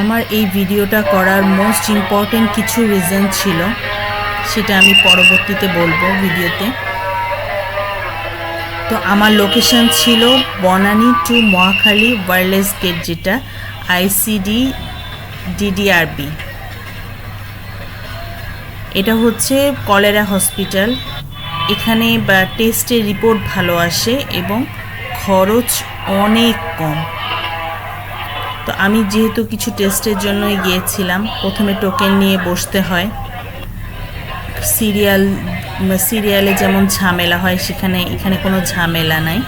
আমার এই ভিডিওটা করার মোস্ট ইম্পর্টেন্ট কিছু রিজন ছিল, সেটা আমি পরবর্তীতে বলব ভিডিওতে। তো আমার লোকেশন ছিল Banani to Mohakhali wireless gate যেটা আইসিডি ডিডিআরবি এটা হচ্ছে কলেরা হসপিটাল এখানে, বা টেস্টের রিপোর্ট ভালো আসে এবং খরচ অনেক কম। তো আমি যেহেতু কিছু টেস্টের জন্যই গিয়েছিলাম, প্রথমে টোকেন নিয়ে বসতে হয়। সিরিয়াল সিরিয়ালে যেমন ঝামেলা হয়, সেখানে, এখানে কোনো ঝামেলা নাই।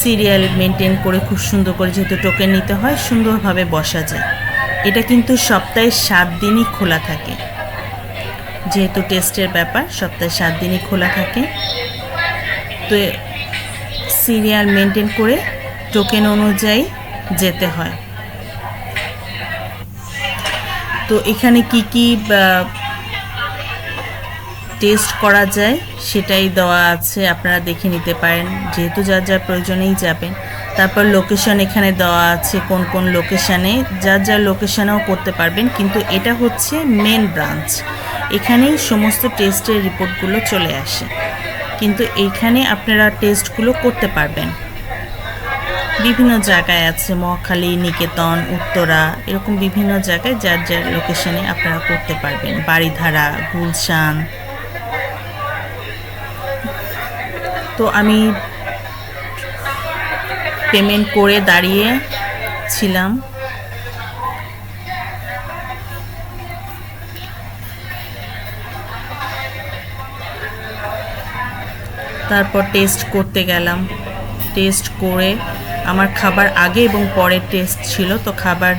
সিরিয়াল মেনটেন করে খুব সুন্দর করে যেহেতু টোকেন নিতে হয়, সুন্দরভাবে বসা যায়। এটা কিন্তু সপ্তাহে সাত দিনই খোলা থাকে। যেহেতু টেস্টের ব্যাপার, সপ্তাহে সাত দিনই খোলা থাকে। তো সিরিয়াল মেনটেন করে টোকেন অনুযায়ী যেতে হয়। তো এখানে কি কি টেস্ট করা যায় সেটাই দেওয়া আছে, আপনারা দেখে নিতে পারেন। যেহেতু যার যার প্রয়োজনেই যাবেন। তারপর লোকেশন এখানে দেওয়া আছে, কোন কোন লোকেশানে যার যার লোকেশানেও করতে পারবেন, কিন্তু এটা হচ্ছে মেন ব্রাঞ্চ এখানেই সমস্ত টেস্টের রিপোর্টগুলো চলে আসে। কিন্তু এইখানে আপনারা টেস্টগুলো করতে পারবেন। বিভিন্ন জায়গায় আছে, মহাখালী, নিকেতন, উত্তরা, এরকম বিভিন্ন জায়গায় যার যার লোকেশনে আপনারা করতে পারবেন। বাড়িধারা গুলশান। তো আমি পেমেন্ট করে দাঁড়িয়ে ছিলাম। তারপর টেস্ট করতে গেলাম। টেস্ট করে আমার খাবার আগে এবং পরে টেস্ট ছিল। তো খাবার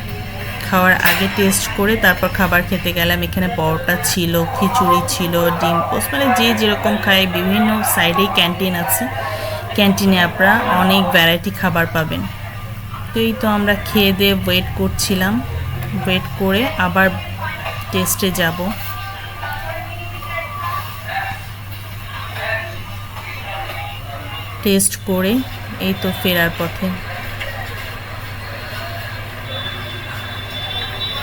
খাওয়ার আগে টেস্ট করে তারপর খাবার খেতে গেলাম। এখানে পরোটা ছিল, খিচুড়ি ছিল, ডিম পোস্ট মানে যে যেরকম খায়। বিভিন্ন সাইডেই ক্যান্টিন আছে। ক্যান্টিনে আপনারা অনেক ভ্যারাইটি খাবার পাবেন। তো এই তো আমরা খেয়ে দিয়ে ওয়েট করছিলাম। ওয়েট করে আবার টেস্টে যাব। টেস্ট করে এই তো ফেরার পথে।